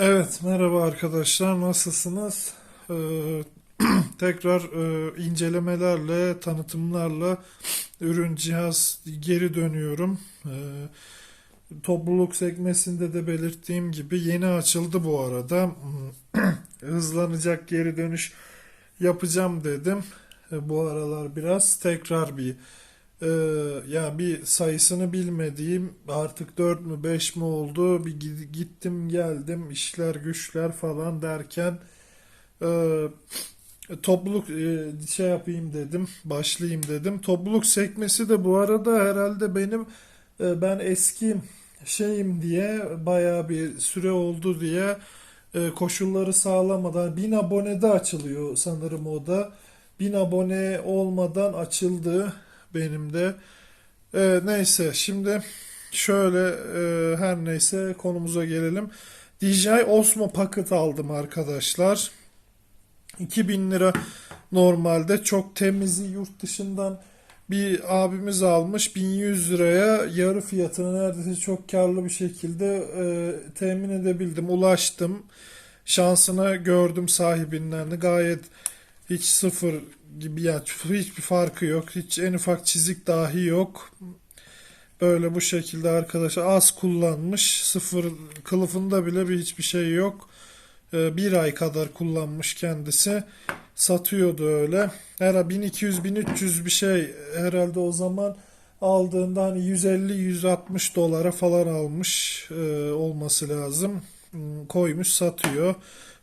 Evet, merhaba arkadaşlar, nasılsınız? Ee, tekrar e, incelemelerle, tanıtımlarla ürün, cihaz geri dönüyorum. Ee, topluluk sekmesinde de belirttiğim gibi yeni açıldı bu arada. Hızlanacak geri dönüş yapacağım dedim. E, bu aralar biraz tekrar bir ee, ya bir sayısını bilmediğim artık 4 mü 5 mi oldu bir gittim geldim işler güçler falan derken e, topluluk e, şey yapayım dedim başlayayım dedim. Topluluk sekmesi de bu arada herhalde benim e, ben eski şeyim diye bayağı bir süre oldu diye e, koşulları sağlamadan 1000 abonede açılıyor sanırım o da. 1000 abone olmadan açıldı benim de. Ee, neyse şimdi şöyle e, her neyse konumuza gelelim. DJI Osmo Pocket aldım arkadaşlar. 2000 lira normalde çok temizi yurt dışından bir abimiz almış 1100 liraya yarı fiyatına neredeyse çok karlı bir şekilde e, temin edebildim. Ulaştım. Şansına gördüm sahibinden de gayet hiç sıfır gibi ya hiçbir farkı yok. Hiç en ufak çizik dahi yok. Böyle bu şekilde arkadaşlar az kullanmış. Sıfır kılıfında bile bir hiçbir şey yok. Ee, bir ay kadar kullanmış kendisi. Satıyordu öyle. Herhalde 1200-1300 bir şey herhalde o zaman aldığında hani 150-160 dolara falan almış e, olması lazım. Hmm, Koymuş satıyor.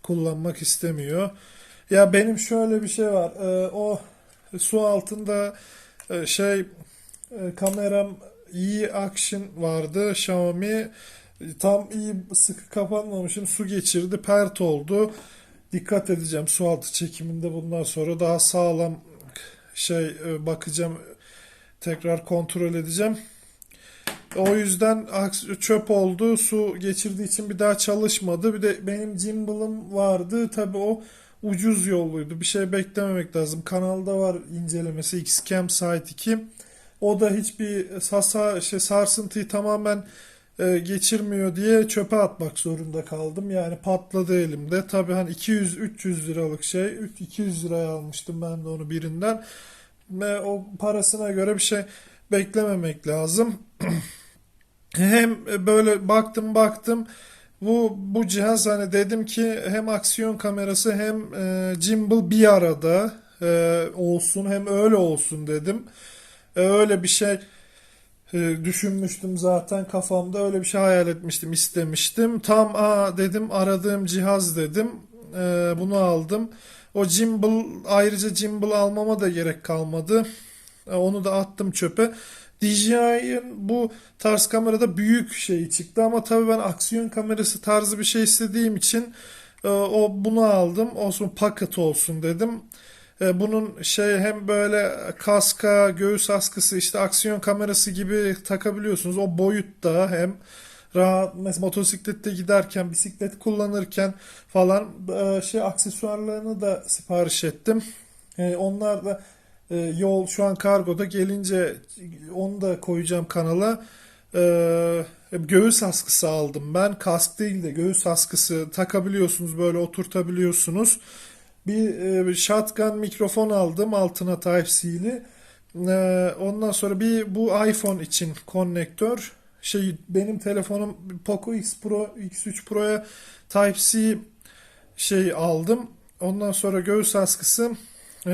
Kullanmak istemiyor. Ya benim şöyle bir şey var. Ee, o su altında e, şey e, kameram iyi action vardı. Xiaomi tam iyi sıkı kapanmamışım. Su geçirdi, pert oldu. Dikkat edeceğim su altı çekiminde bundan sonra daha sağlam şey e, bakacağım. Tekrar kontrol edeceğim. O yüzden çöp oldu. Su geçirdiği için bir daha çalışmadı. Bir de benim gimbal'ım vardı. Tabii o ucuz yolluydu. Bir şey beklememek lazım. Kanalda var incelemesi Xcam Site 2. O da hiçbir hasa, şey, sarsıntıyı tamamen e, geçirmiyor diye çöpe atmak zorunda kaldım. Yani patladı elimde. Tabii hani 200-300 liralık şey. 200 liraya almıştım ben de onu birinden. Ve o parasına göre bir şey beklememek lazım. Hem böyle baktım baktım bu bu cihaz hani dedim ki hem aksiyon kamerası hem e, gimbal bir arada e, olsun hem öyle olsun dedim. E, öyle bir şey e, düşünmüştüm zaten kafamda öyle bir şey hayal etmiştim istemiştim. Tam aa dedim aradığım cihaz dedim. E, bunu aldım. O gimbal ayrıca gimbal almama da gerek kalmadı. E, onu da attım çöpe. DJI'ın bu tarz kamerada büyük şey çıktı ama tabii ben aksiyon kamerası tarzı bir şey istediğim için e, o bunu aldım. Olsun pocket olsun dedim. E, bunun şey hem böyle kaska, göğüs askısı işte aksiyon kamerası gibi takabiliyorsunuz. O boyutta hem rahat mesela motosiklette giderken, bisiklet kullanırken falan şey aksesuarlarını da sipariş ettim. Onlar da e, yol şu an kargoda gelince onu da koyacağım kanala. E, göğüs askısı aldım ben. Kask değil de göğüs askısı takabiliyorsunuz böyle oturtabiliyorsunuz. Bir, e, shotgun mikrofon aldım altına Type-C'li. E, ondan sonra bir bu iPhone için konnektör. Şey benim telefonum Poco X Pro X3 Pro'ya Type-C şey aldım. Ondan sonra göğüs askısı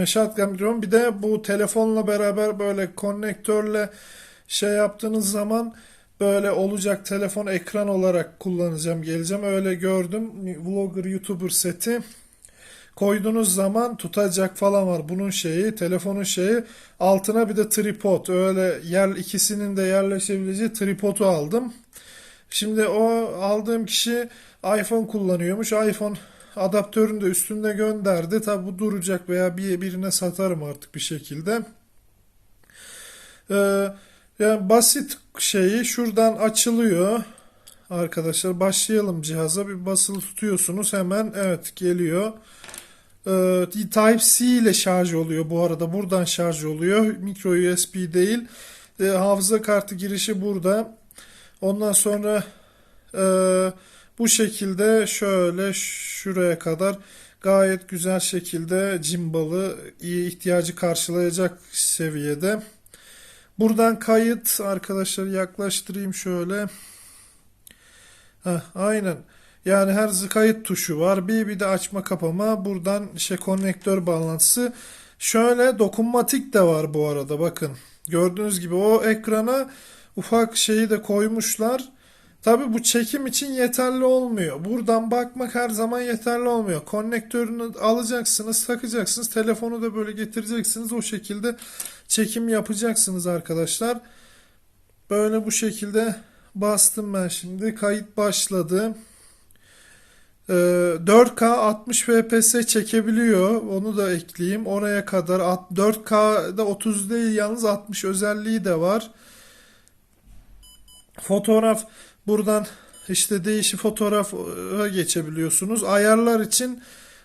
Shotgun drone. Bir de bu telefonla beraber böyle konnektörle şey yaptığınız zaman böyle olacak telefon ekran olarak kullanacağım geleceğim. Öyle gördüm. Vlogger YouTuber seti koyduğunuz zaman tutacak falan var. Bunun şeyi, telefonun şeyi. Altına bir de tripod. Öyle yer ikisinin de yerleşebileceği tripodu aldım. Şimdi o aldığım kişi iPhone kullanıyormuş. iPhone adaptörünü de üstünde gönderdi. Tabi bu duracak veya bir birine satarım artık bir şekilde. Ee, yani basit şeyi şuradan açılıyor. Arkadaşlar başlayalım cihaza. Bir basılı tutuyorsunuz hemen evet geliyor. Ee, Type-C ile şarj oluyor bu arada. Buradan şarj oluyor. Micro USB değil. Ee, hafıza kartı girişi burada. Ondan sonra e, Bu şekilde şöyle şuraya kadar gayet güzel şekilde cimbalı iyi ihtiyacı karşılayacak seviyede. Buradan kayıt arkadaşlar yaklaştırayım şöyle. Heh, aynen. Yani her kayıt tuşu var. Bir bir de açma kapama. Buradan şey konnektör bağlantısı. Şöyle dokunmatik de var bu arada bakın. Gördüğünüz gibi o ekrana ufak şeyi de koymuşlar. Tabii bu çekim için yeterli olmuyor. Buradan bakmak her zaman yeterli olmuyor. Konnektörünü alacaksınız, takacaksınız. Telefonu da böyle getireceksiniz. O şekilde çekim yapacaksınız arkadaşlar. Böyle bu şekilde bastım ben şimdi. Kayıt başladı. Ee, 4K 60 FPS çekebiliyor. Onu da ekleyeyim. Oraya kadar at- 4K'da 30 değil yalnız 60 özelliği de var. Fotoğraf buradan işte değişik fotoğrafa geçebiliyorsunuz. Ayarlar için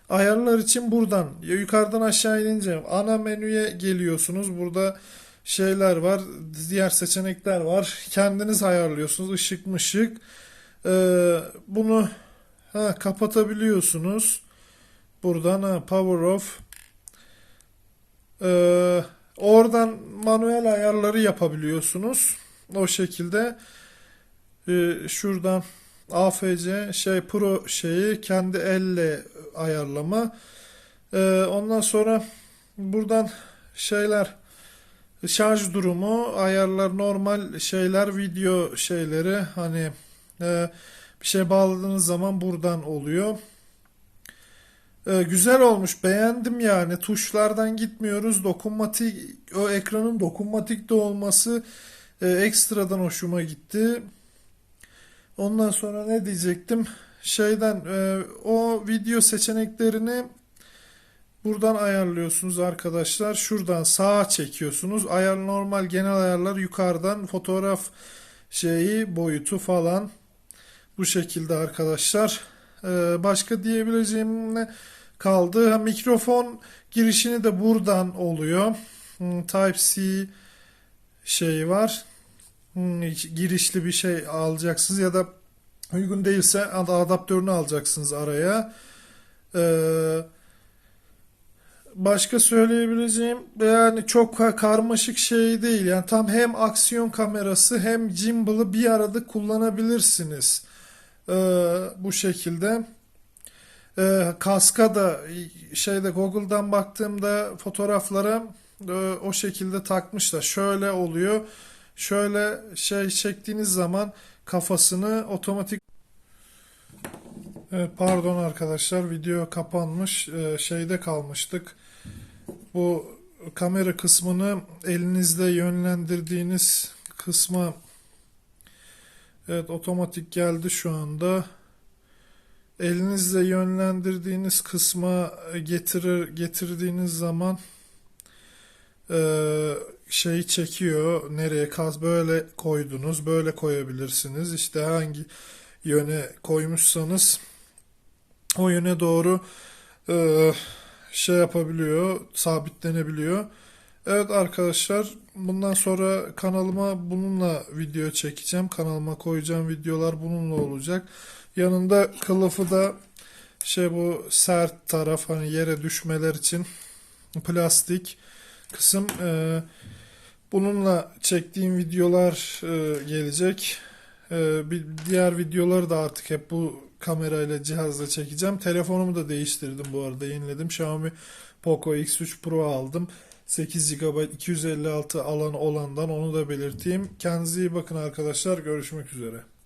ayarlar için buradan yukarıdan aşağı inince ana menüye geliyorsunuz. Burada şeyler var, diğer seçenekler var. Kendiniz ayarlıyorsunuz. Işık mışık. Ee, bunu ha, kapatabiliyorsunuz. Buradan ha, power off. Ee, oradan manuel ayarları yapabiliyorsunuz. O şekilde e, şuradan AFC şey Pro şeyi kendi elle ayarlama. Ee, ondan sonra buradan şeyler şarj durumu ayarlar normal şeyler video şeyleri hani e, bir şey bağladığınız zaman buradan oluyor. Ee, güzel olmuş beğendim yani tuşlardan gitmiyoruz dokunmatik o ekranın dokunmatik de olması e, ekstradan hoşuma gitti. Ondan sonra ne diyecektim? Şeyden e, o video seçeneklerini buradan ayarlıyorsunuz arkadaşlar. Şuradan sağa çekiyorsunuz. Ayar normal genel ayarlar yukarıdan fotoğraf şeyi boyutu falan bu şekilde arkadaşlar. E, başka diyebileceğim ne kaldı? Ha, mikrofon girişini de buradan oluyor. Hmm, Type-C şeyi var. Girişli bir şey alacaksınız ya da uygun değilse ad- adaptörünü alacaksınız araya. Ee, başka söyleyebileceğim yani çok ka- karmaşık şey değil. Yani tam hem aksiyon kamerası hem gimbal'ı bir arada kullanabilirsiniz. Ee, bu şekilde. Ee, kaska da şeyde Google'dan baktığımda fotoğraflara e, o şekilde takmışlar. Şöyle oluyor. Şöyle şey çektiğiniz zaman kafasını otomatik pardon arkadaşlar video kapanmış Ee, şeyde kalmıştık. Bu kamera kısmını elinizde yönlendirdiğiniz kısma evet otomatik geldi şu anda. Elinizle yönlendirdiğiniz kısma getirir getirdiğiniz zaman ee, şeyi çekiyor. Nereye kaz böyle koydunuz, böyle koyabilirsiniz. İşte hangi yöne koymuşsanız o yöne doğru e, şey yapabiliyor, sabitlenebiliyor. Evet arkadaşlar, bundan sonra kanalıma bununla video çekeceğim. Kanalıma koyacağım videolar bununla olacak. Yanında kılıfı da şey bu sert taraf hani yere düşmeler için plastik kısım e, bununla çektiğim videolar e, gelecek. E, bir diğer videoları da artık hep bu kamerayla cihazla çekeceğim. Telefonumu da değiştirdim bu arada yeniledim. Xiaomi Poco X3 Pro aldım. 8 GB 256 alan olandan onu da belirteyim. Kendinize iyi bakın arkadaşlar. Görüşmek üzere.